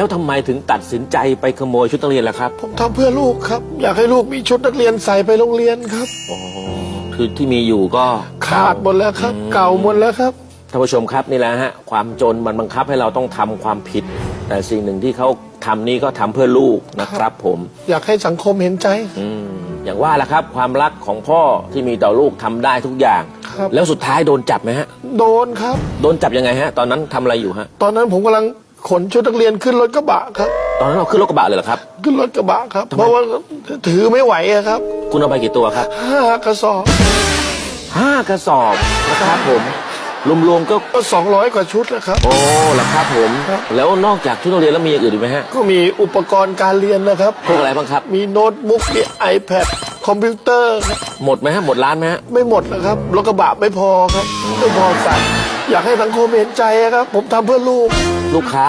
แล้วทำไมถึงตัดสินใจไปขโมยชุดนักเรียนล่ะครับผมทำเพื่อลูกครับ อยากให้ลูกมีชุดนักเรียนใส่ไปโรงเรียนครับ อ๋อคือที่มีอยู่ก็ ขาดหมดแล้วครับ เก่าหมดแล้วครับ ท่านผู้ชมครับนี่แหละฮะความจนมันบังคับให้เราต้องทำความผิด แต่สิ่งหนึ่งที่เขาทำนี่ก็ทำเพื่อลูกนะครับผมอยากให้สังคมเห็นใจ อืมอย่างว่าละครับ ความรักของพ่อที่มีต่อลูกทำได้ทุกอย่าง ครับ แล้วสุดท้ายโดนจับไหมฮะ โดนครับ โดนจับยังไงฮะ ตอนนั้นทำอะไรอยู่ฮะ ตอนนั้นผมกำลัง ขนชุดนักเรียนขึ้นรถกระบะครับ ตอนนั้นเราขึ้นรถกระบะเลยเหรอครับ ขึ้นรถกระบะครับทำไมเพราะว่าถือไม่ไหวอะครับคุณเอาไปกี่ตัวครับห้ากระสอบห้ากระสอบนะครับผมรวมๆก็ก็สองร้อยกว่าชุดนะครับ โอ้ละครับผม ครับ แล้วนอกจากชุดนักเรียนแล้วมีอย่างอื่นอีกไหมฮะก็มีอุปกรณ์การเรียนนะครับ พวกอะไรบ้างครับ มีโน้ตบุ๊กมีไอแพดคอมพิวเตอร์ครับหมดไหมฮะหมดร้านไหมฮะไม่หมดนะครับรถกระบะไม่พอครับไม่พอใส่อยากให้สังคมเห็นใจอะครับ ผมทำเพื่อลูก ลูกค้า